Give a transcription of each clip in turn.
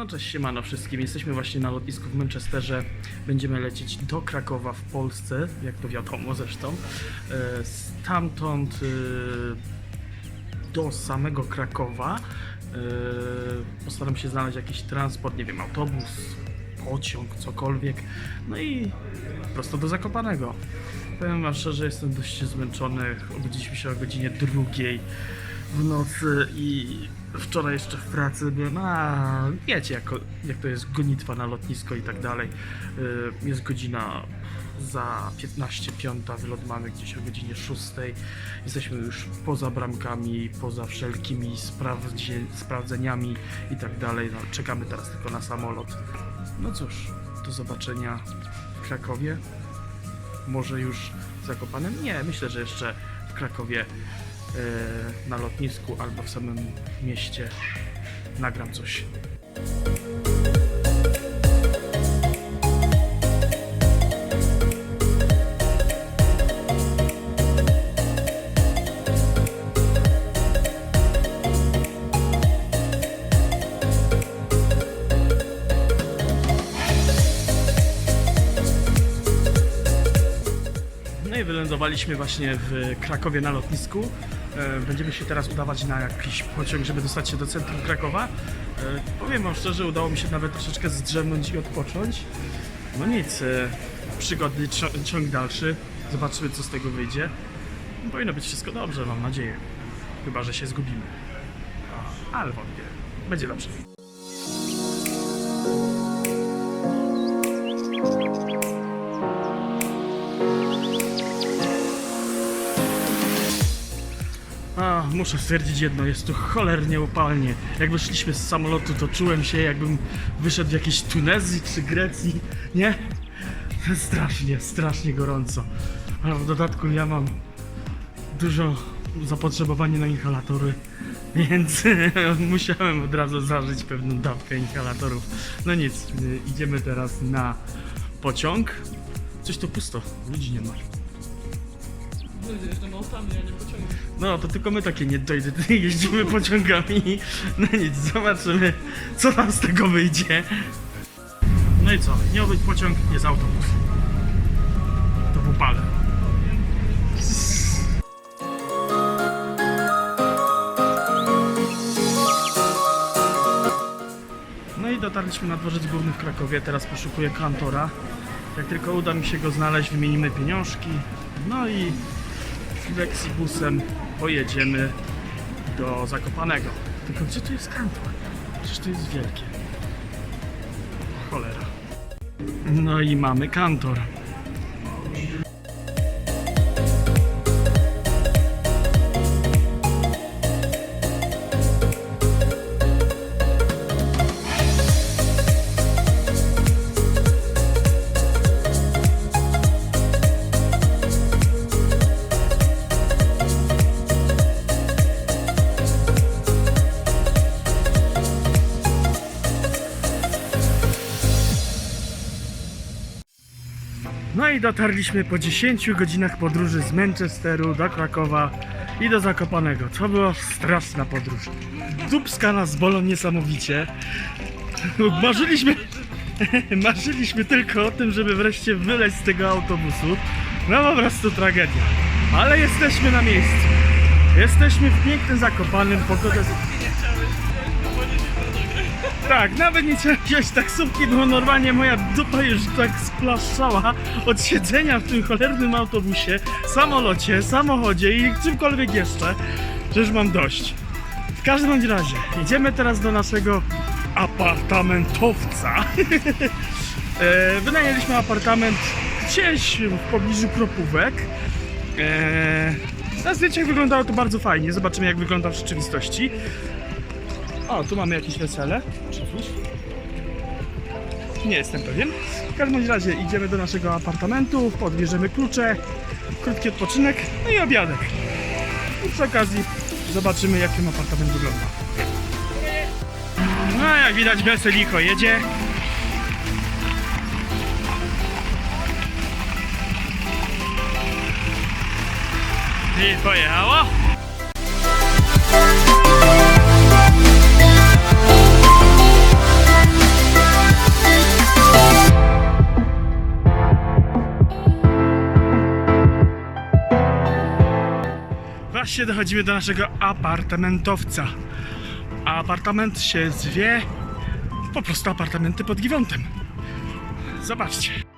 No cześć siemano wszystkim. Jesteśmy właśnie na lotnisku w Manchesterze. Będziemy lecieć do Krakowa w Polsce, jak to wiadomo zresztą. E, Stamtąd e, do samego Krakowa e, postaram się znaleźć jakiś transport, nie wiem, autobus, pociąg, cokolwiek. No i prosto do Zakopanego. Powiem wam szczerze, jestem dość zmęczony. Obudziliśmy się o godzinie drugiej w nocy i wczoraj jeszcze w pracy byłem, a wiecie jak, jak to jest gonitwa na lotnisko i tak dalej. Y, Jest godzina za 15 piąta, wylot mamy gdzieś o godzinie 6. Jesteśmy już poza bramkami, poza wszelkimi sprawdzie, sprawdzeniami i tak dalej. No, czekamy teraz tylko na samolot. No cóż, do zobaczenia w Krakowie. Może już w Zakopanem? Nie, myślę, że jeszcze w Krakowie na lotnisku albo w samym mieście nagram coś. Wylądowaliśmy właśnie w Krakowie na lotnisku. E, Będziemy się teraz udawać na jakiś pociąg, żeby dostać się do centrum Krakowa. E, Powiem wam szczerze, udało mi się nawet troszeczkę zdrzemnąć i odpocząć. No nic, e, przygody cio- ciąg dalszy. Zobaczymy co z tego wyjdzie. Powinno być wszystko dobrze, mam nadzieję. Chyba, że się zgubimy. Ale wątpię. Będzie dobrze. Muszę stwierdzić jedno, jest tu cholernie upalnie. Jak wyszliśmy z samolotu, to czułem się jakbym wyszedł w jakiejś Tunezji czy Grecji, nie? Strasznie, strasznie gorąco. A w dodatku ja mam dużo zapotrzebowanie na inhalatory, więc musiałem od razu zażyć pewną dawkę inhalatorów. No nic, idziemy teraz na pociąg. Coś tu pusto, ludzi nie ma. Nie. No, to tylko my takie nie dojdzie, jeździmy pociągami. No nic, zobaczymy, co nam z tego wyjdzie. No i co, miał być pociąg, jest autobus. To w upale. No i dotarliśmy na dworzec główny w Krakowie, teraz poszukuję kantora. Jak tylko uda mi się go znaleźć, wymienimy pieniążki. No i Flexibusem pojedziemy do Zakopanego. Tylko gdzie tu jest kantor? Przecież to jest wielkie. Cholera. No i mamy kantor. Dotarliśmy po 10 godzinach podróży z Manchesteru do Krakowa i do Zakopanego. To była straszna podróż. Dubska nas bolą niesamowicie. Marzyliśmy, marzyliśmy tylko o tym, żeby wreszcie wyleźć z tego autobusu. No po prostu tragedia. Ale jesteśmy na miejscu. Jesteśmy w pięknym Zakopanym. Pogoda... Tak, nawet nie chciałem wziąć taksówki, bo normalnie moja dupa już tak splaszczała od siedzenia w tym cholernym autobusie, samolocie, samochodzie i czymkolwiek jeszcze, że już mam dość. W każdym razie, idziemy teraz do naszego apartamentowca. e, wynajęliśmy apartament gdzieś w pobliżu Kropówek. E, na zdjęciach wyglądało to bardzo fajnie, zobaczymy jak wygląda w rzeczywistości. O, tu mamy jakieś wesele. Czy coś? Nie jestem pewien. W każdym razie idziemy do naszego apartamentu, podbierzemy klucze, krótki odpoczynek, no i obiadek. I przy okazji zobaczymy jak ten apartament wygląda. No jak widać weseliko jedzie. I pojechało. Dochodzimy do naszego apartamentowca. A apartament się zwie po prostu apartamenty pod Giwontem. Zobaczcie.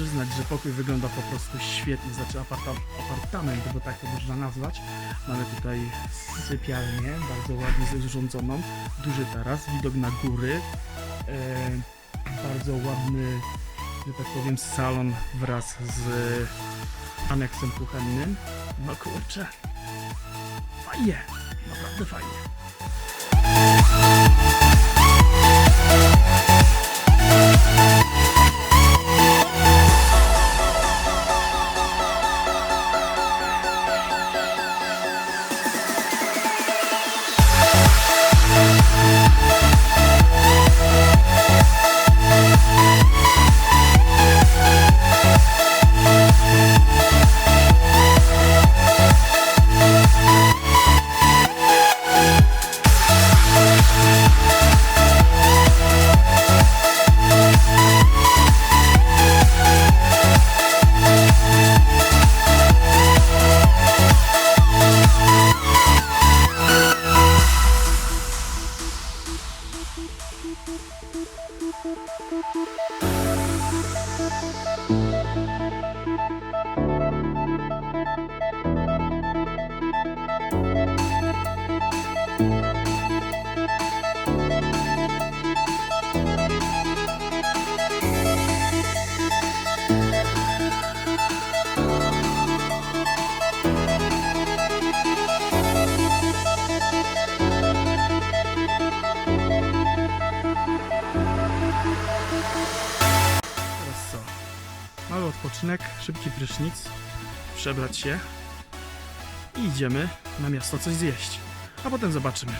Przyznać, że pokój wygląda po prostu świetnie, znaczy aparta apartament, bo tak to można nazwać. Mamy tutaj sypialnię, bardzo ładnie zrządzoną, duży taras, widok na góry, e, bardzo ładny, że tak powiem, salon wraz z aneksem kuchennym. No kurczę, fajnie, naprawdę fajnie. Odpoczynek, szybki prysznic, przebrać się i idziemy na miasto coś zjeść. A potem zobaczymy.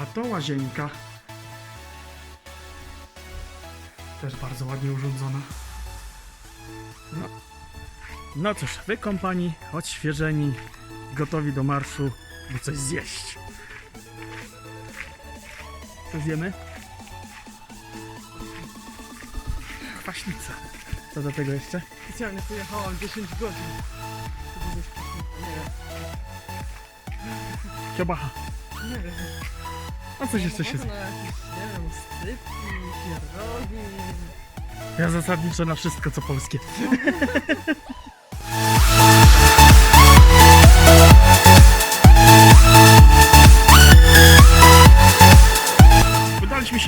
A to łazienka. Też bardzo ładnie urządzona. No, no cóż, wykąpani, odświeżeni, gotowi do marszu, by coś zjeść. Co zjemy? Kwaśnica. Co do tego jeszcze? Specjalnie pojechałam 10 godzin. żeby kwaśnicę. Kiełbacha. Nie, nie wiem. A coś jeszcze się... Może na jakieś, nie wiem, stypki, pierogi. Ja zasadniczo na wszystko co polskie.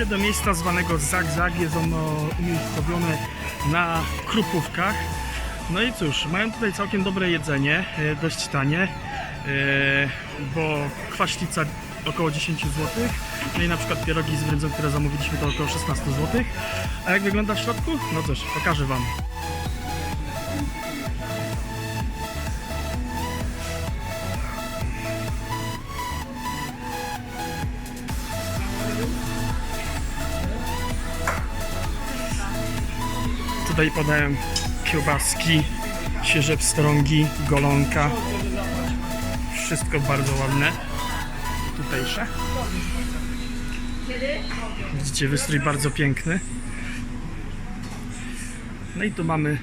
Się do miejsca zwanego Zag-Zag. Jest ono umiejscowione na Krupówkach. No i cóż, mają tutaj całkiem dobre jedzenie, e, dość tanie, e, bo kwaśnica około 10 zł, no i na przykład pierogi z brędzą, które zamówiliśmy to około 16 zł. A jak wygląda w środku? No cóż, pokażę Wam. Tutaj podają kiełbaski, świeże pstrągi, golonka. Wszystko bardzo ładne. Tutejsze. Widzicie, wystrój bardzo piękny. No i tu mamy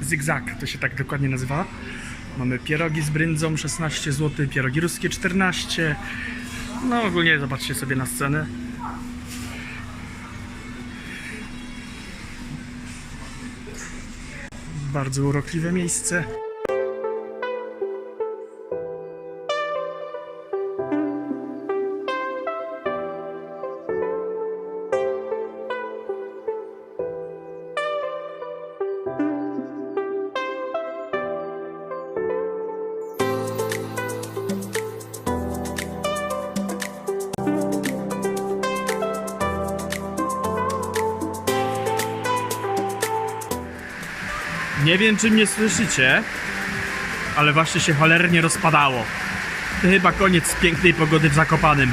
zygzak, to się tak dokładnie nazywa. Mamy pierogi z bryndzą 16 zł, pierogi ruskie 14. No ogólnie zobaczcie sobie na scenę. Bardzo urokliwe miejsce. Nie wiem, czy mnie słyszycie, ale właśnie się cholernie rozpadało. To chyba koniec pięknej pogody w Zakopanym.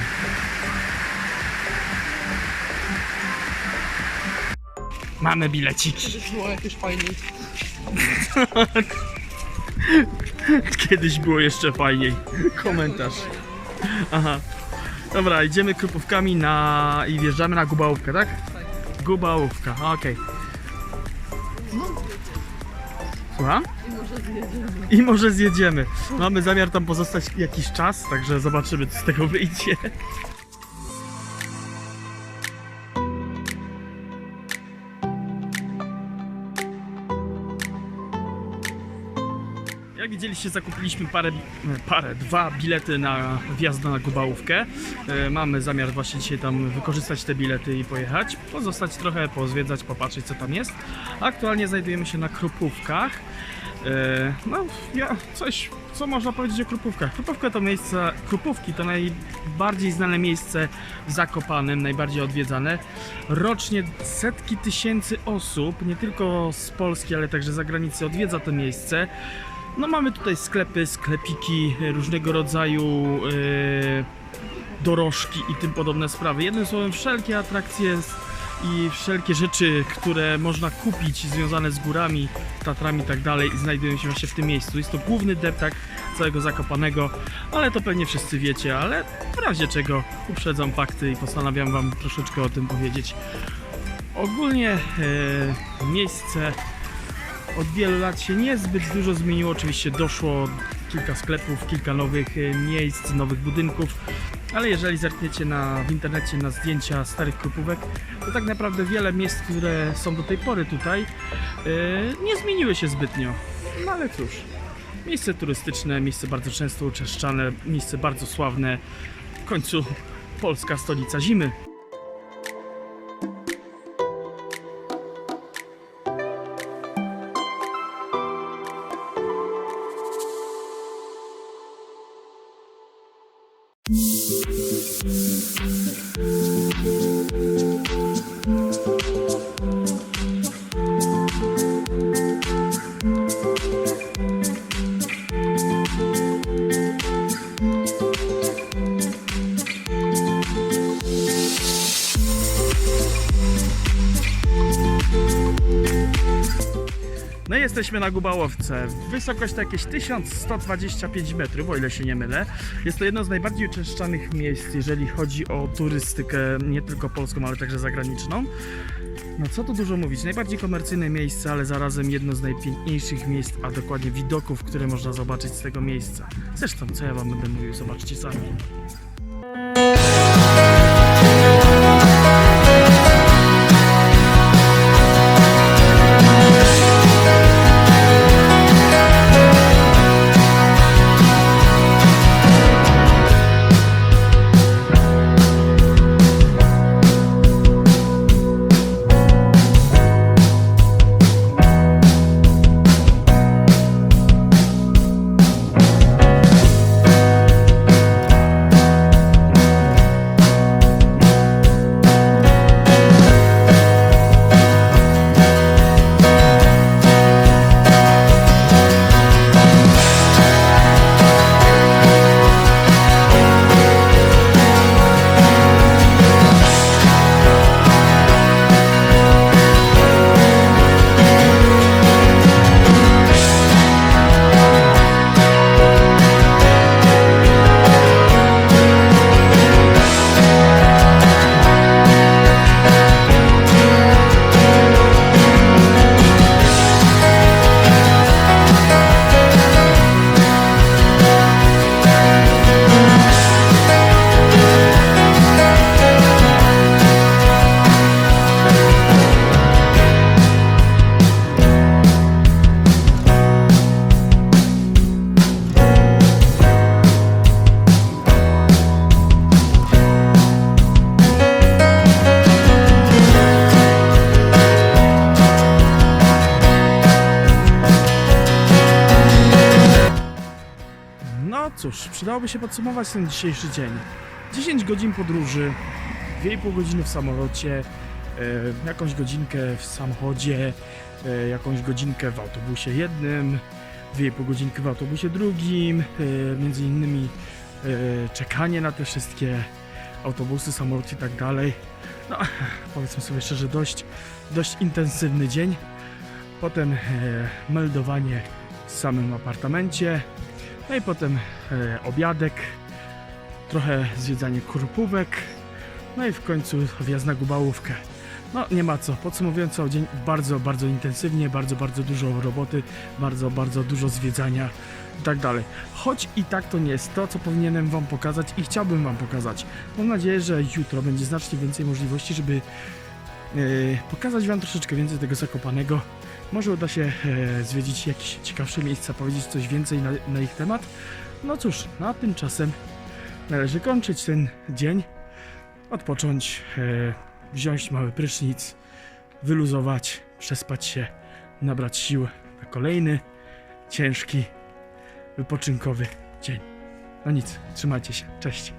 Mamy bileciki. Było jakieś fajniej. Kiedyś było jeszcze fajniej. Komentarz. Aha. Dobra, idziemy krupówkami na... i wjeżdżamy na Gubałówkę, tak? Gubałówka, okej. Słucham? I może zjedziemy. I może zjedziemy. Mamy zamiar tam pozostać jakiś czas, także zobaczymy, co z tego wyjdzie. Widzieliście, zakupiliśmy parę, parę, dwa bilety na wjazd na Gubałówkę. E, Mamy zamiar właśnie dzisiaj tam wykorzystać te bilety i pojechać, pozostać trochę, pozwiedzać, popatrzeć co tam jest. Aktualnie znajdujemy się na Krupówkach. E, No, ja, coś, co można powiedzieć o Krupówkach. Krupówka to miejsce, Krupówki to najbardziej znane miejsce w Zakopanem, najbardziej odwiedzane. Rocznie setki tysięcy osób, nie tylko z Polski, ale także z zagranicy odwiedza to miejsce. No mamy tutaj sklepy, sklepiki, różnego rodzaju e, dorożki i tym podobne sprawy. Jednym słowem wszelkie atrakcje i wszelkie rzeczy, które można kupić związane z górami, Tatrami i tak dalej znajdują się właśnie w tym miejscu. Jest to główny deptak całego Zakopanego, ale to pewnie wszyscy wiecie, ale w razie czego uprzedzam fakty i postanawiam wam troszeczkę o tym powiedzieć. Ogólnie e, miejsce od wielu lat się niezbyt dużo zmieniło. Oczywiście doszło kilka sklepów, kilka nowych e, miejsc, nowych budynków, ale jeżeli zerkniecie na, w internecie na zdjęcia starych krupówek, to tak naprawdę wiele miejsc, które są do tej pory tutaj, e, nie zmieniły się zbytnio. No ale cóż, miejsce turystyczne, miejsce bardzo często uczeszczane, miejsce bardzo sławne, w końcu polska stolica zimy. うん。Jesteśmy na Gubałowce. Wysokość to jakieś 1125 metrów, o ile się nie mylę. Jest to jedno z najbardziej uczęszczanych miejsc, jeżeli chodzi o turystykę, nie tylko polską, ale także zagraniczną. No co tu dużo mówić, najbardziej komercyjne miejsce, ale zarazem jedno z najpiękniejszych miejsc, a dokładnie widoków, które można zobaczyć z tego miejsca. Zresztą, co ja wam będę mówił, zobaczcie sami. Przydałoby się podsumować ten dzisiejszy dzień. 10 godzin podróży, 2,5 godziny w samolocie, e, jakąś godzinkę w samochodzie, e, jakąś godzinkę w autobusie jednym, 2,5 godzinki w autobusie drugim, e, między innymi czekanie na te wszystkie autobusy, samoloty i tak dalej. No, powiedzmy sobie szczerze, dość, dość intensywny dzień. Potem meldowanie w samym apartamencie, no i potem obiadek, trochę zwiedzanie kurpówek, no i w końcu wjazd na gubałówkę. No nie ma co, podsumowując cały dzień bardzo, bardzo intensywnie, bardzo, bardzo dużo roboty, bardzo, bardzo dużo zwiedzania i tak dalej. Choć i tak to nie jest to, co powinienem Wam pokazać i chciałbym Wam pokazać. Mam nadzieję, że jutro będzie znacznie więcej możliwości, żeby e, pokazać Wam troszeczkę więcej tego Zakopanego. Może uda się e, zwiedzić jakieś ciekawsze miejsca, powiedzieć coś więcej na, na ich temat. No cóż, no a tymczasem należy kończyć ten dzień, odpocząć, e, wziąć mały prysznic, wyluzować, przespać się, nabrać sił na kolejny, ciężki, wypoczynkowy dzień. No nic, trzymajcie się, cześć.